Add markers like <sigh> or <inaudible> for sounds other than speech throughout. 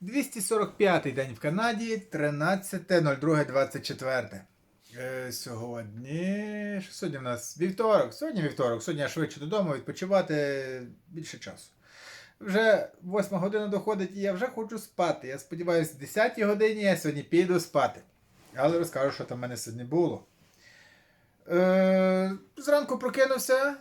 245 день в Канаді, 13.02.24. Е, сьогодні. Що сьогодні в нас? Вівторок. Сьогодні вівторок. Сьогодні я швидше додому відпочивати більше часу. Вже 8 година доходить і я вже хочу спати. Я сподіваюся, в 10 годині я сьогодні піду спати. Але розкажу, що там в мене сьогодні було. Е, зранку прокинувся,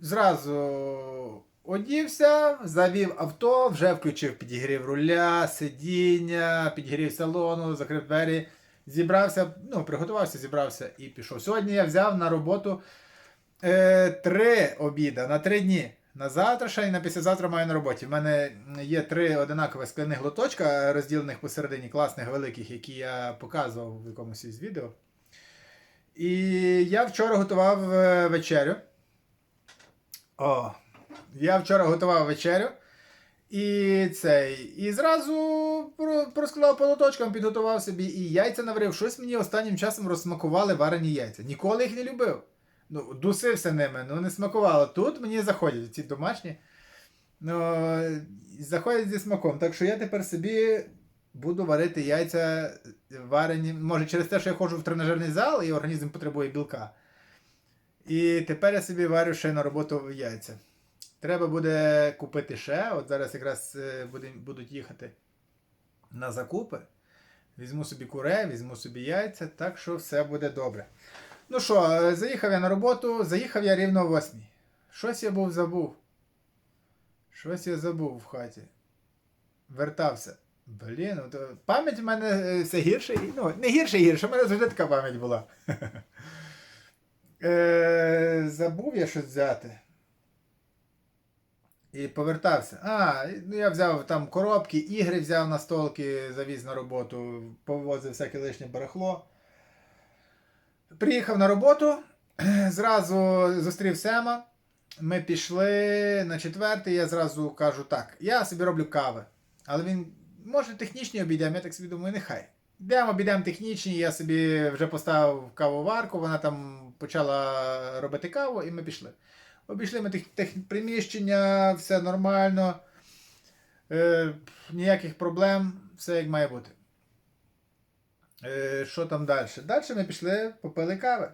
зразу одівся, завів авто, вже включив підігрів руля, сидіння, підігрів салону, закрив двері, зібрався, ну, приготувався, зібрався і пішов. Сьогодні я взяв на роботу е, три обіда на три дні. На завтра ще і на післязавтра маю на роботі. В мене є три одинакові скляних лоточка, розділених посередині класних великих, які я показував в якомусь із відео. І я вчора готував е, вечерю. О, я вчора готував вечерю. І цей. І зразу про- по лоточкам, підготував собі і яйця наварив. Щось мені останнім часом розсмакували варені яйця. Ніколи їх не любив. Ну, дусився ними, ну не смакувало. Тут мені заходять ці домашні. Ну, заходять зі смаком. Так що я тепер собі буду варити яйця варені. Може, через те, що я ходжу в тренажерний зал і організм потребує білка. І тепер я собі варю ще на роботу яйця. Треба буде купити ще. От зараз якраз е, будуть їхати на закупи. Візьму собі куре, візьму собі яйця, так що все буде добре. Ну що, е, заїхав я на роботу, заїхав я рівно о 8. Щось я був забув. Щось я забув в хаті. Вертався. Блін, ну то пам'ять в мене е, все гірше. Ну, не гірше гірше, в мене завжди така пам'ять була. <laughs> Е, забув я щось взяти. І повертався. А, ну я взяв там коробки, ігри взяв на столки, завіз на роботу, повозив всяке лишнє барахло. Приїхав на роботу, <clears throat> зразу зустрів Сема. Ми пішли на четвертий, я зразу кажу так, я собі роблю кави. Але він, може, технічні обійдемо, я так собі думаю, нехай. Йдемо, обійдемо технічні, я собі вже поставив кавоварку, вона там почала робити каву, і ми пішли. Обійшли ми тех, тех, приміщення, все нормально, е, ніяких проблем, все як має бути. Е, що там далі? Далі ми пішли, попили кави.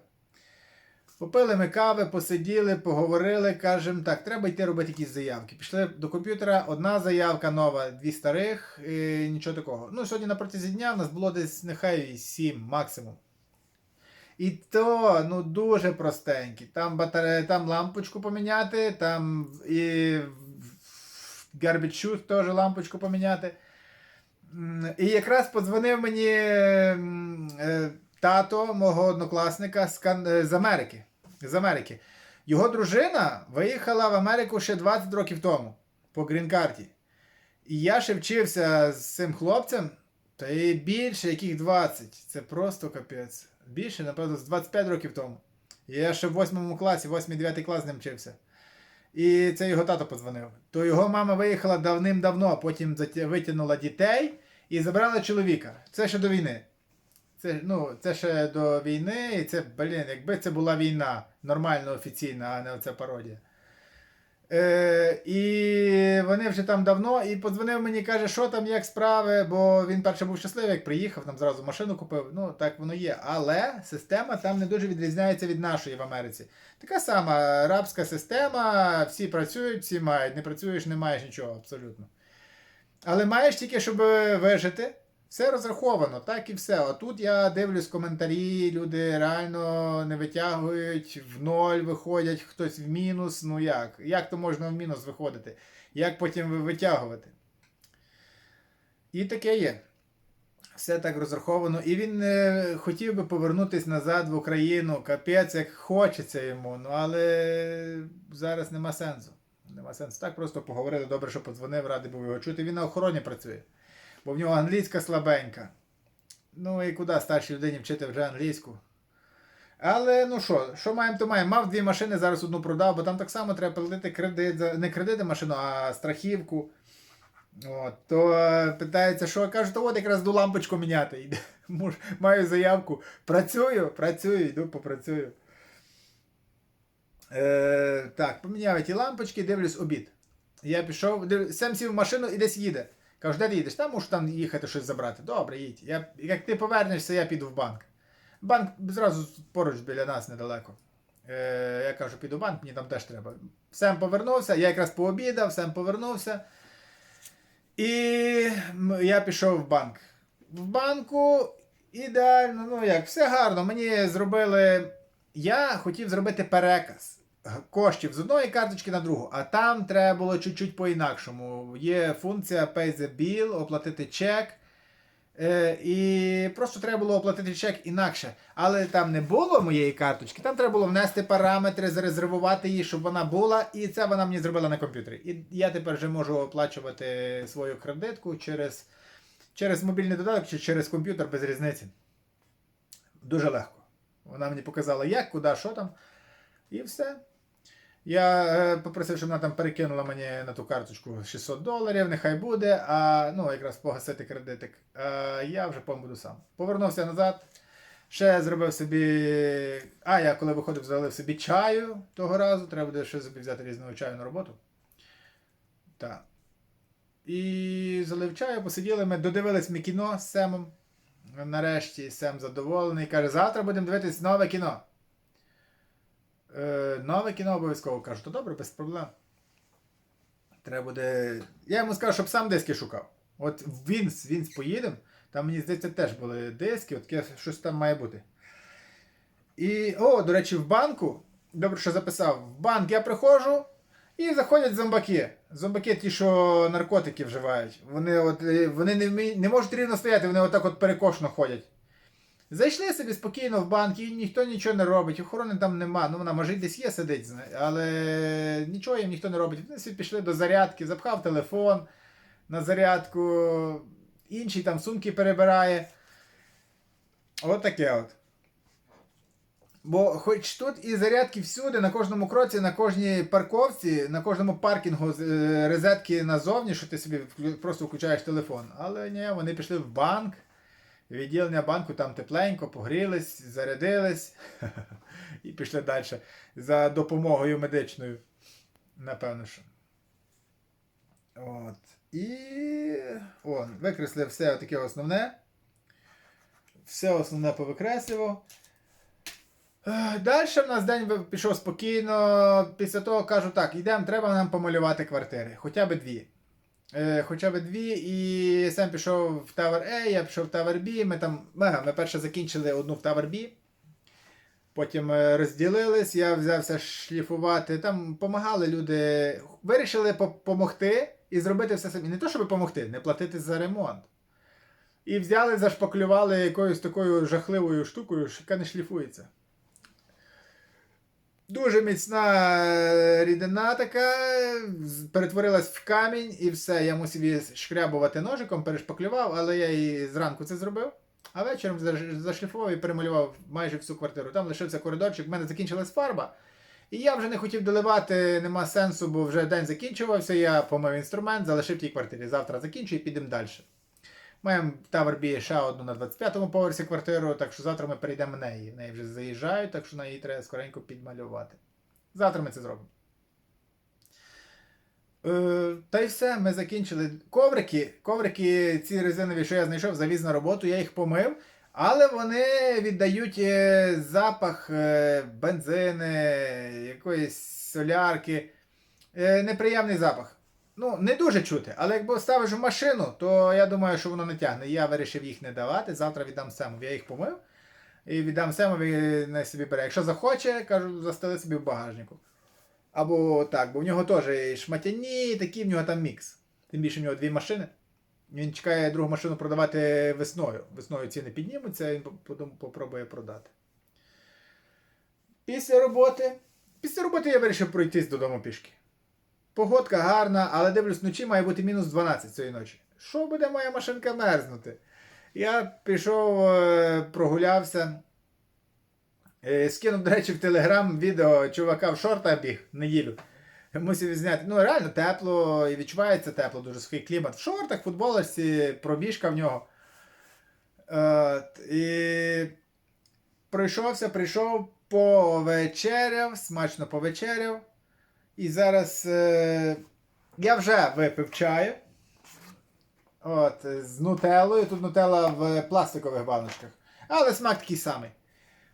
Попили ми кави, посиділи, поговорили, кажемо, так, треба йти робити якісь заявки. Пішли до комп'ютера, одна заявка нова, дві старих, і нічого такого. Ну, сьогодні на протязі дня в нас було десь нехай сім максимум. І то ну, дуже простенькі. Там батаре... там лампочку поміняти, там і garbage chute теж лампочку поміняти. І якраз подзвонив мені е, тато мого однокласника з, Кан... е, з Америки. З Америки. Його дружина виїхала в Америку ще 20 років тому по грін-карті. І я ще вчився з цим хлопцем, та і більше, яких 20. Це просто капець. Більше, напевно, з 25 років тому. Я ще в 8 класі, 8-9 клас з ним вчився. І це його тато подзвонив. То його мама виїхала давним-давно, потім витягнула дітей і забрала чоловіка. Це ще до війни. Це, ну, це ще до війни, і це, блін, якби це була війна, нормально офіційна, а не оця пародія. Е, і вони вже там давно, і подзвонив мені, каже, що там, як справи, бо він перше був щасливий, як приїхав, там зразу машину купив. Ну, так воно є. Але система там не дуже відрізняється від нашої в Америці. Така сама рабська система, всі працюють, всі мають. Не працюєш, не маєш нічого абсолютно. Але маєш тільки, щоб вижити. Все розраховано, так і все. А тут я дивлюсь коментарі, люди реально не витягують, в ноль виходять, хтось в мінус. Ну як? Як то можна в мінус виходити? Як потім витягувати? І таке є. Все так розраховано. І він е, хотів би повернутися назад в Україну. Капець, як хочеться йому. Ну але зараз нема сенсу. Нема сенсу. Так просто поговорили. Добре, що подзвонив, радий був його чути. Він на охороні працює. Бо в нього англійська слабенька. Ну і куди старшій людині вчити вже англійську. Але ну що, що маємо, то маємо. Мав дві машини, зараз одну продав, бо там так само треба платити кредит, не кредит за машину, а страхівку. От, то е, питається, що кажу, то от якраз до лампочку міняти. Йде. <laughs> Маю заявку. Працюю, працюю, йду попрацюю. Е, так, поміняв ті лампочки, дивлюсь обід. Я пішов, див... Сем сів в машину і десь їде. Кажу, де їдеш? Там можу там їхати щось забрати. Добре, їдь. Я, як ти повернешся, я піду в банк. Банк зразу поруч біля нас недалеко. Е, я кажу, піду в банк, мені там теж треба. Сем повернувся, я якраз пообідав, Сем повернувся. І я пішов в банк. В банку ідеально, ну як, все гарно. Мені зробили. Я хотів зробити переказ коштів з одної карточки на другу, а там треба було чуть-чуть по-інакшому. Є функція Pay the bill, оплатити чек. Е, і просто треба було оплатити чек інакше. Але там не було моєї карточки, там треба було внести параметри, зарезервувати її, щоб вона була, і це вона мені зробила на комп'ютері. І я тепер вже можу оплачувати свою кредитку через, через мобільний додаток чи через комп'ютер без різниці. Дуже легко. Вона мені показала, як, куди, що там. І все. Я е, попросив, щоб вона там перекинула мені на ту карточку 600 доларів, нехай буде, а ну, якраз погасити кредитик. А я вже по буду сам. Повернувся назад. Ще зробив собі. А, я коли виходив, залив собі чаю того разу. Треба буде ще собі взяти різного чаю на роботу. Так. І залив чаю, посиділи ми, додивились ми кіно з Семом. Нарешті Сем задоволений. Каже, завтра будемо дивитись нове кіно. Е, нове кіно обов'язково кажу, то добре, без проблем. Треба буде. Я йому скажу, щоб сам диски шукав. От в Вінс, Вінс поїдемо. Там, мені здається, теж були диски, от щось там має бути. І, о, до речі, в банку. Добре, що записав. В банк я приходжу і заходять зомбаки. Зомбаки ті, що наркотики вживають. Вони от, е, вони не, вмі... не можуть рівно стояти, вони отак от перекошно ходять. Зайшли собі спокійно в банк, і ніхто нічого не робить, охорони там нема. Ну вона може десь є сидить, але нічого їм ніхто не робить. Вони собі пішли до зарядки, запхав телефон на зарядку, інший там сумки перебирає. От таке от. Бо хоч тут і зарядки всюди, на кожному кроці, на кожній парковці, на кожному паркінгу е, розетки назовні, що ти собі просто включаєш телефон. Але ні, вони пішли в банк. Відділення банку там тепленько, погрілись, зарядились <laughs> і пішли далі за допомогою медичною. Напевно, що. От. І. О, викреслив все таке основне. Все основне повикреслював. Далі в нас день пішов спокійно. Після того кажу так, йдемо, треба нам помалювати квартири. Хоча б дві. Е, хоча б дві, і сам пішов в Tower A, я пішов в Tower B. Ми там ага, ми перше закінчили одну в Tower B. Потім е, розділились, я взявся шліфувати. Там допомагали люди. Вирішили допомогти і зробити все самі. Не то, щоб допомогти, не платити за ремонт. І взяли, зашпаклювали якоюсь такою жахливою штукою, яка не шліфується. Дуже міцна е, рідина така, перетворилась в камінь і все. Я мусив її шкрябувати ножиком, перешпаклював, але я і зранку це зробив. А вечором зашліфував і перемалював майже всю квартиру. Там лишився коридорчик, в мене закінчилась фарба. І я вже не хотів доливати, нема сенсу, бо вже день закінчувався. Я помив інструмент, залишив в тій квартирі. Завтра закінчу і підемо далі. Маємо в Tower ще одну на 25-му поверсі квартиру, так що завтра ми перейдемо в неї. В неї вже заїжджають, так що на її треба скоренько підмалювати. Завтра ми це зробимо. Е, та й все, ми закінчили. Коврики, коврики ці резинові, що я знайшов, завіз на роботу, я їх помив, але вони віддають е, запах е, бензини, якоїсь солярки. Е, неприємний запах. Ну, не дуже чути, але якби ставиш в машину, то я думаю, що воно не тягне. Я вирішив їх не давати. Завтра віддам Семові. Я їх помив. І віддам Семові на собі бере. Якщо захоче, кажу, застели собі в багажнику. Або так, бо в нього теж шматяні, і такі в нього там мікс. Тим більше в нього дві машини. Він чекає другу машину продавати весною. Весною ціни піднімуться, він попробує продати. Після роботи. Після роботи я вирішив пройтись додому пішки. Погодка гарна, але дивлюсь, вночі має бути мінус 12 цієї ночі. Що буде моя машинка мерзнути? Я пішов, е, прогулявся. Е, Скинув, до речі, в Телеграм відео чувака в шортах біг неділю. Мусив зняти. Ну, реально тепло і відчувається тепло, дуже сухий клімат. В шортах, футболочці, пробіжка в нього. Е, і пройшовся, прийшов, повечеряв, смачно повечеряв. І зараз е, я вже випив чаю. От, з нутеллою. Тут нутелла в пластикових баночках. Але смак такий самий.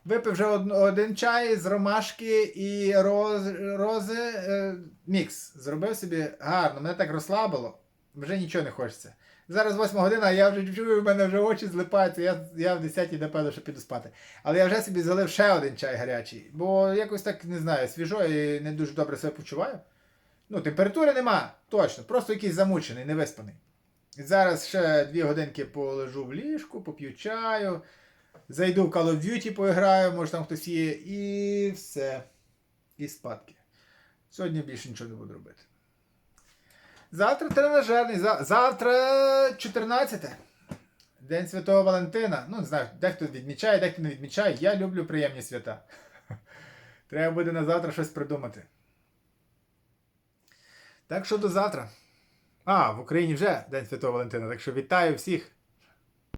Випив вже од- один чай з ромашки і роз, рози е, мікс. Зробив собі гарно, мене так розслабило, вже нічого не хочеться. Зараз 8 година, а я вже чую, в мене вже очі злипаються, я, я в 10 напевно, що піду спати. Але я вже собі залив ще один чай гарячий, бо якось так не знаю, свіжо і не дуже добре себе почуваю. Ну, температури нема, точно, просто якийсь замучений, невиспаний. І зараз ще дві годинки полежу в ліжку, поп'ю чаю, зайду в Call of Duty, поіграю, може там хтось є, і все. І спадки. Сьогодні більше нічого не буду робити. Завтра тренажерний. за- Завтра 14. День Святого Валентина. Ну, не знаю, дехто відмічає, дехто не відмічає. Я люблю приємні свята. <laughs> Треба буде на завтра щось придумати. Так що до завтра. А, в Україні вже День Святого Валентина, так що вітаю всіх